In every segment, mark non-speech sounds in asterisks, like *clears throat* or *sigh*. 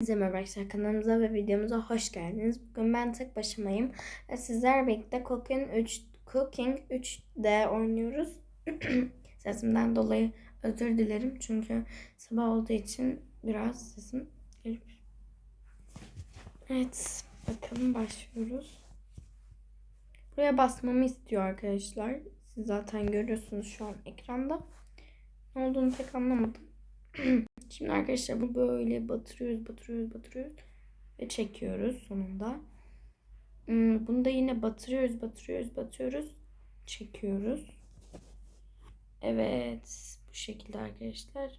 Herkese merhaba arkadaşlar kanalımıza ve videomuza hoş geldiniz. Bugün ben tek başımayım ve sizlerle birlikte Cooking 3 Cooking 3D oynuyoruz. *clears throat* Sesimden dolayı özür dilerim çünkü sabah olduğu için biraz sesim garip. Evet, bakalım başlıyoruz. Buraya basmamı istiyor arkadaşlar. Siz zaten görüyorsunuz şu an ekranda. Ne olduğunu pek anlamadım. *clears throat* Şimdi arkadaşlar bu böyle batırıyoruz, batırıyoruz, batırıyoruz ve çekiyoruz sonunda. Hmm, Bunu da yine batırıyoruz, batırıyoruz, batıyoruz, çekiyoruz. Evet, bu şekilde arkadaşlar.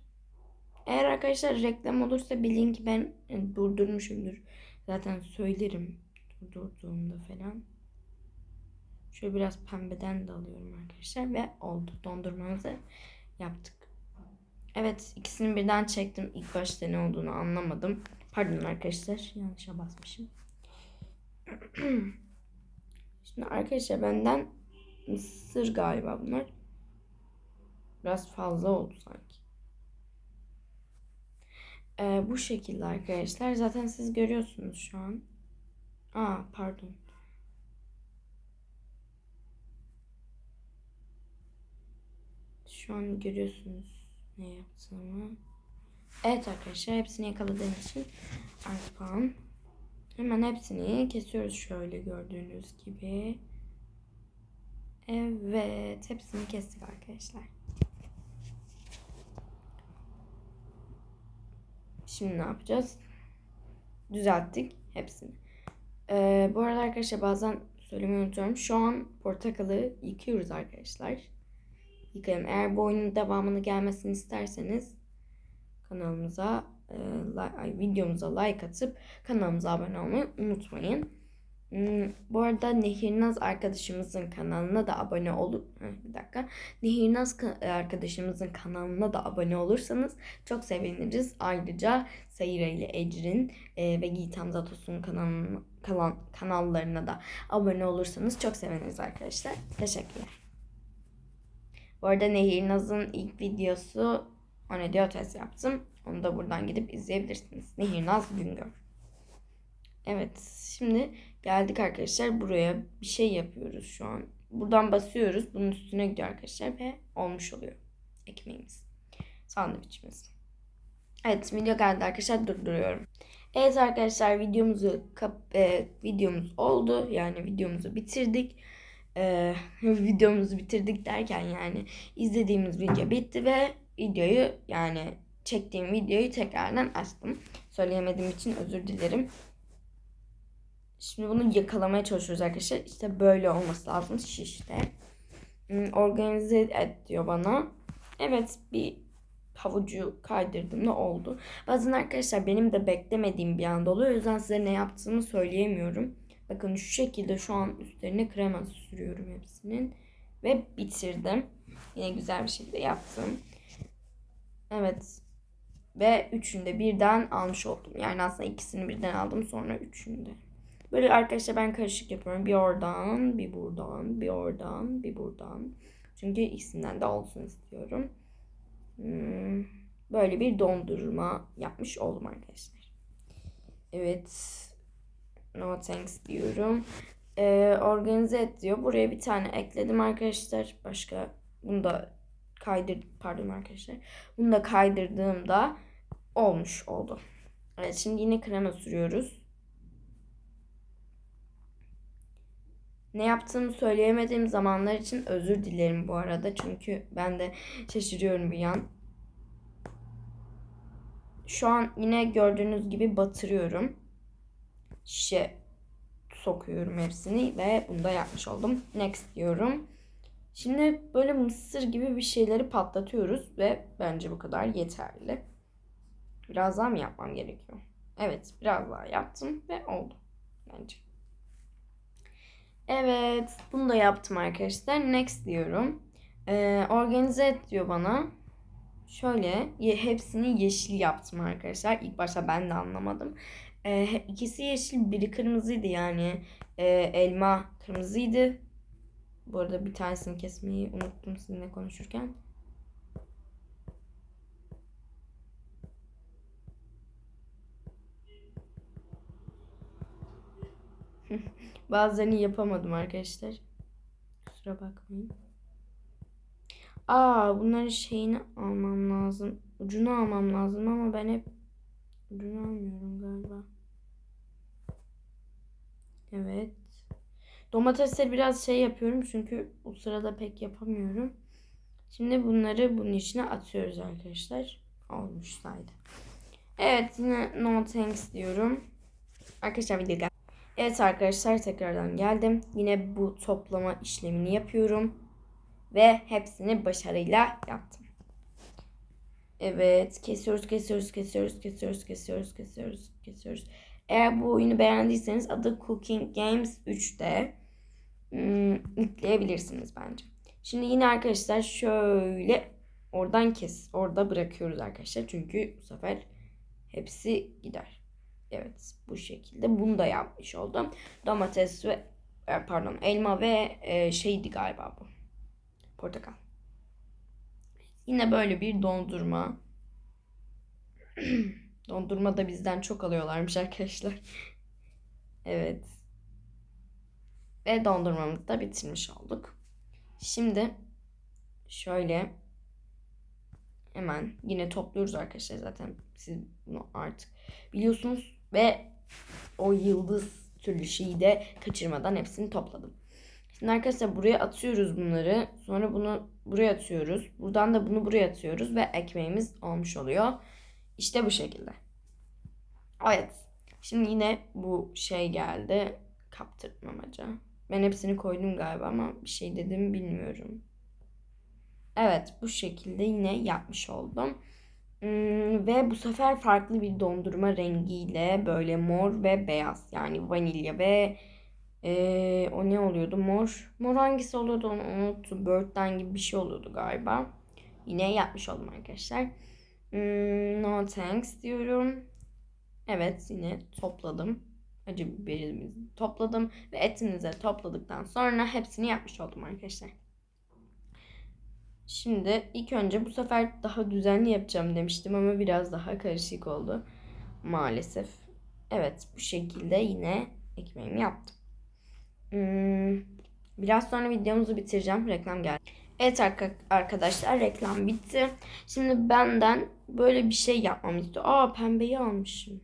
Eğer arkadaşlar reklam olursa bilin ki ben durdurmuşumdur. Zaten söylerim durdurduğumda falan. Şöyle biraz pembeden de alıyorum arkadaşlar ve oldu. Dondurmamızı yaptık. Evet ikisini birden çektim. İlk başta ne olduğunu anlamadım. Pardon arkadaşlar yanlışa basmışım. *clears throat* Şimdi arkadaşlar benden mısır galiba bunlar. Biraz fazla oldu sanki. Ee, bu şekilde arkadaşlar. Zaten siz görüyorsunuz şu an. Aa pardon. Şu an görüyorsunuz ne yaptığımı. Evet arkadaşlar hepsini yakaladığım için artı puan. Hemen hepsini kesiyoruz şöyle gördüğünüz gibi. Evet hepsini kestik arkadaşlar. Şimdi ne yapacağız? Düzelttik hepsini. Ee, bu arada arkadaşlar bazen söylemeyi unutuyorum. Şu an portakalı yıkıyoruz arkadaşlar yıkayalım. Eğer bu oyunun devamını gelmesini isterseniz kanalımıza e, like, videomuza like atıp kanalımıza abone olmayı unutmayın. Hmm, bu arada Nehirnaz arkadaşımızın kanalına da abone olup bir dakika. Nehirnaz arkadaşımızın kanalına da abone olursanız çok seviniriz. Ayrıca Sayıra ile Ecrin e, ve Yiğit Hamza Tosun kanalına, kanallarına da abone olursanız çok seviniriz arkadaşlar. Teşekkürler. Bu arada Nehir Naz'ın ilk videosu o ne diyor test yaptım. Onu da buradan gidip izleyebilirsiniz. Nehir Naz Güngör. Evet şimdi geldik arkadaşlar buraya bir şey yapıyoruz şu an. Buradan basıyoruz. Bunun üstüne gidiyor arkadaşlar ve olmuş oluyor ekmeğimiz. Sandviçimiz. Evet video geldi arkadaşlar durduruyorum. Evet arkadaşlar videomuzu kap e, videomuz oldu. Yani videomuzu bitirdik e, *laughs* videomuzu bitirdik derken yani izlediğimiz video bitti ve videoyu yani çektiğim videoyu tekrardan açtım. Söyleyemediğim için özür dilerim. Şimdi bunu yakalamaya çalışıyoruz arkadaşlar. İşte böyle olması lazım şişte. Hmm, organize et diyor bana. Evet bir havucu kaydırdım ne oldu. Bazen arkadaşlar benim de beklemediğim bir anda oluyor. O yüzden size ne yaptığımı söyleyemiyorum. Bakın şu şekilde şu an üstlerine krema sürüyorum hepsinin. Ve bitirdim. Yine güzel bir şekilde yaptım. Evet. Ve üçünü de birden almış oldum. Yani aslında ikisini birden aldım sonra üçünü de. Böyle arkadaşlar ben karışık yapıyorum. Bir oradan, bir buradan, bir oradan, bir buradan. Çünkü ikisinden de olsun istiyorum. Hmm, böyle bir dondurma yapmış oldum arkadaşlar. Evet. No thanks diyorum. Ee, organize et diyor. Buraya bir tane ekledim arkadaşlar. Başka bunu da kaydır pardon arkadaşlar. Bunu da kaydırdığımda olmuş oldu. Evet şimdi yine krema sürüyoruz. Ne yaptığımı söyleyemediğim zamanlar için özür dilerim bu arada. Çünkü ben de şaşırıyorum bir an. Şu an yine gördüğünüz gibi batırıyorum şişe sokuyorum hepsini ve bunu da yapmış oldum. Next diyorum. Şimdi böyle mısır gibi bir şeyleri patlatıyoruz ve bence bu kadar yeterli. Biraz daha mı yapmam gerekiyor? Evet biraz daha yaptım ve oldu bence. Evet bunu da yaptım arkadaşlar. Next diyorum. Ee, organize et diyor bana. Şöyle hepsini yeşil yaptım arkadaşlar. İlk başta ben de anlamadım. E, ikisi yeşil biri kırmızıydı yani. E, elma kırmızıydı. Bu arada bir tanesini kesmeyi unuttum sizinle konuşurken. *laughs* Bazılarını yapamadım arkadaşlar. Kusura bakmayın. Aa bunların şeyini almam lazım. Ucunu almam lazım ama ben hep ucunu almıyorum galiba. Evet. Domatesleri biraz şey yapıyorum çünkü o sırada pek yapamıyorum. Şimdi bunları bunun içine atıyoruz arkadaşlar. Olmuş saydı. Evet yine no thanks diyorum. Arkadaşlar video gel. Evet arkadaşlar tekrardan geldim. Yine bu toplama işlemini yapıyorum. Ve hepsini başarıyla yaptım. Evet kesiyoruz kesiyoruz kesiyoruz kesiyoruz kesiyoruz kesiyoruz kesiyoruz. Eğer bu oyunu beğendiyseniz adı Cooking Games 3'te hmm, yükleyebilirsiniz bence. Şimdi yine arkadaşlar şöyle oradan kes. Orada bırakıyoruz arkadaşlar. Çünkü bu sefer hepsi gider. Evet bu şekilde bunu da yapmış oldum. Domates ve e, pardon elma ve e, şeydi galiba bu. Portakal. Yine böyle bir dondurma. *clears throat* dondurma da bizden çok alıyorlarmış arkadaşlar. *laughs* evet. Ve dondurmamızı da bitirmiş olduk. Şimdi şöyle hemen yine topluyoruz arkadaşlar zaten siz bunu artık biliyorsunuz ve o yıldız türlü şeyi de kaçırmadan hepsini topladım. Şimdi arkadaşlar buraya atıyoruz bunları. Sonra bunu buraya atıyoruz. Buradan da bunu buraya atıyoruz ve ekmeğimiz olmuş oluyor. İşte bu şekilde. Evet. Şimdi yine bu şey geldi. Kaptırmamaca. Ben hepsini koydum galiba ama bir şey dedim bilmiyorum. Evet bu şekilde yine yapmış oldum. Hmm, ve bu sefer farklı bir dondurma rengiyle böyle mor ve beyaz yani vanilya ve ee, o ne oluyordu mor. Mor hangisi oluyordu onu unuttum. Bird'den gibi bir şey oluyordu galiba. Yine yapmış oldum arkadaşlar. Hmm, no thanks diyorum. Evet yine topladım. Acı biberimizi topladım. Ve etimizi topladıktan sonra hepsini yapmış oldum arkadaşlar. Şimdi ilk önce bu sefer daha düzenli yapacağım demiştim ama biraz daha karışık oldu. Maalesef. Evet bu şekilde yine ekmeğimi yaptım. Hmm, biraz sonra videomuzu bitireceğim. Reklam geldi. Evet arkadaşlar reklam bitti. Şimdi benden böyle bir şey yapmamı istiyor. Aa pembeyi almışım.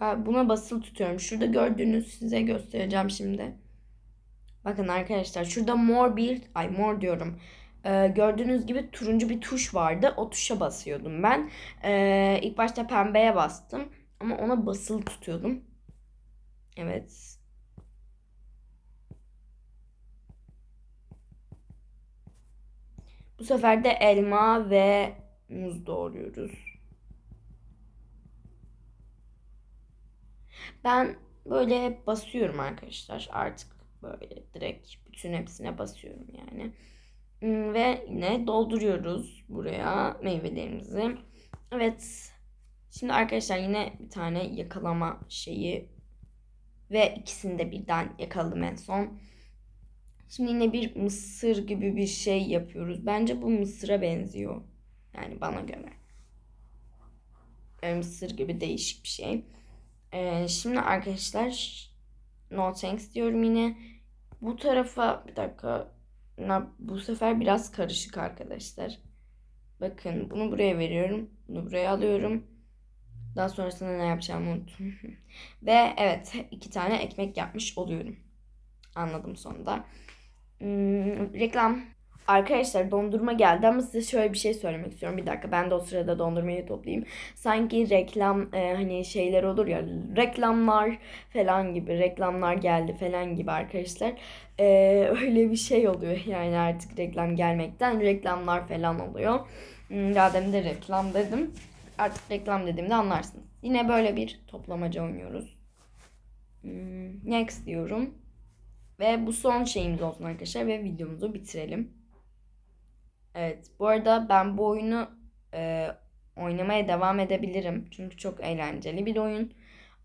Buna basılı tutuyorum. Şurada gördüğünüz size göstereceğim şimdi. Bakın arkadaşlar şurada mor bir ay mor diyorum. Ee, gördüğünüz gibi turuncu bir tuş vardı. O tuşa basıyordum ben. Ee, ilk başta pembeye bastım. Ama ona basılı tutuyordum. Evet. Bu sefer de elma ve muz doğruyoruz. Ben böyle hep basıyorum arkadaşlar. Artık böyle direkt bütün hepsine basıyorum yani. Hmm, ve yine dolduruyoruz buraya meyvelerimizi. Evet. Şimdi arkadaşlar yine bir tane yakalama şeyi ve ikisini de birden yakaladım en son. Şimdi yine bir mısır gibi bir şey yapıyoruz. Bence bu mısıra benziyor. Yani bana göre. Yani mısır gibi değişik bir şey. Ee, şimdi arkadaşlar no thanks diyorum yine. Bu tarafa bir dakika. Bu sefer biraz karışık arkadaşlar. Bakın bunu buraya veriyorum. Bunu buraya alıyorum. Daha sonrasında ne yapacağımı unuttum. *laughs* Ve evet iki tane ekmek yapmış oluyorum. Anladım sonunda. Hmm, reklam. Arkadaşlar dondurma geldi ama size şöyle bir şey söylemek istiyorum. Bir dakika ben de o sırada dondurmayı toplayayım. Sanki reklam e, hani şeyler olur ya reklamlar falan gibi reklamlar geldi falan gibi arkadaşlar. E, *laughs* öyle bir şey oluyor yani artık reklam gelmekten reklamlar falan oluyor. Hmm, daha demin de reklam dedim. Artık reklam dediğimde anlarsınız. Yine böyle bir toplamaca oynuyoruz. Hmm, next diyorum. Ve bu son şeyimiz olsun arkadaşlar ve videomuzu bitirelim. Evet bu arada ben bu oyunu e, oynamaya devam edebilirim. Çünkü çok eğlenceli bir oyun.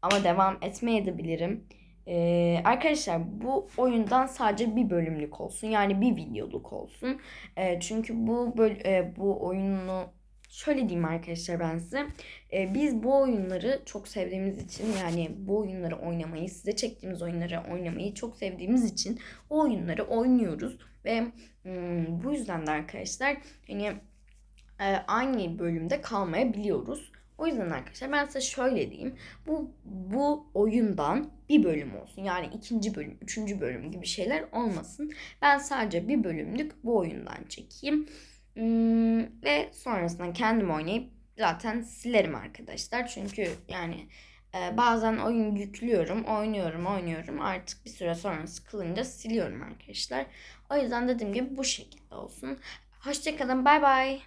Ama devam etmeye de bilirim. Ee, arkadaşlar bu oyundan sadece bir bölümlük olsun. Yani bir videoluk olsun. Ee, çünkü bu böl e, bu oyunu şöyle diyeyim arkadaşlar ben size. Ee, biz bu oyunları çok sevdiğimiz için yani bu oyunları oynamayı, size çektiğimiz oyunları oynamayı çok sevdiğimiz için o oyunları oynuyoruz. Ve hmm, bu yüzden de arkadaşlar hani e, aynı bölümde kalmayabiliyoruz. O yüzden arkadaşlar ben size şöyle diyeyim. Bu bu oyundan bir bölüm olsun. Yani ikinci bölüm, üçüncü bölüm gibi şeyler olmasın. Ben sadece bir bölümlük bu oyundan çekeyim. Hmm, ve sonrasında kendim oynayıp zaten silerim arkadaşlar. Çünkü yani e, bazen oyun yüklüyorum, oynuyorum, oynuyorum. Artık bir süre sonra sıkılınca siliyorum arkadaşlar. O yüzden dediğim gibi bu şekilde olsun. Hoşçakalın, bay bay.